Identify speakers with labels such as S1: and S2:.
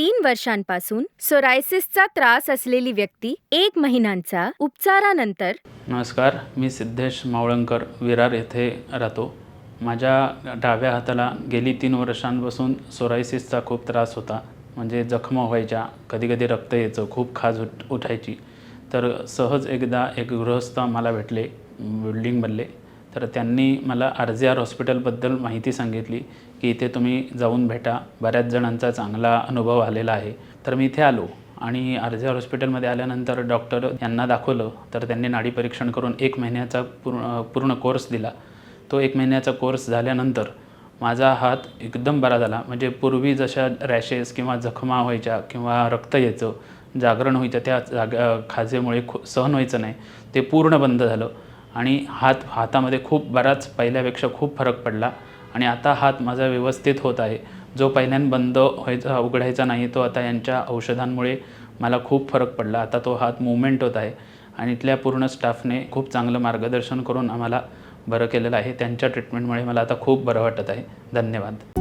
S1: तीन वर्षांपासून सोरायसिसचा त्रास असलेली व्यक्ती एक महिन्यांचा उपचारानंतर
S2: नमस्कार मी सिद्धेश मावळंकर विरार येथे राहतो. माझ्या डाव्या हाताला गेली तीन वर्षांपासून सोरायसिसचा खूप त्रास होता. म्हणजे जखमा व्हायच्या कधी कधी रक्त यायचं खूप खाज उठ उठायची. तर सहज एकदा एक गृहस्थ मला भेटले बिल्डिंगमधले तर त्यांनी मला आर जे आर हॉस्पिटलबद्दल माहिती सांगितली की इथे तुम्ही जाऊन भेटा. बऱ्याच जणांचा चांगला अनुभव आलेला आहे. तर मी इथे आलो आणि आर जे आर हॉस्पिटलमध्ये आल्यानंतर डॉक्टर यांना दाखवलं. तर त्यांनी नाडी परीक्षण करून एक महिन्याचा पूर्ण पूर्ण कोर्स दिला. तो एक महिन्याचा कोर्स झाल्यानंतर माझा हात एकदम बरा झाला. म्हणजे पूर्वी जशा रॅशेस किंवा जखमा व्हायच्या किंवा रक्त यायचं जागरण व्हायचं त्या जाग खाजेमुळे खू सहन व्हायचं नाही. ते पूर्ण बंद झालं. आणि हात हातामध्ये खूप बराच पहिल्यापेक्षा खूप फरक पडला. आणि आता हात माझा व्यवस्थित होत आहे. जो पहिल्यान बंद व्हायचा उघडायचा नाही तो आता यांच्या औषधांमुळे मला खूप फरक पडला. आता तो हात मुवमेंट होत आहे. आणि इथल्या पूर्ण स्टाफने खूप चांगलं मार्गदर्शन करून आम्हाला बरं केलेलं आहे. त्यांच्या ट्रीटमेंटमुळे मला आता खूप बरं वाटत आहे. धन्यवाद.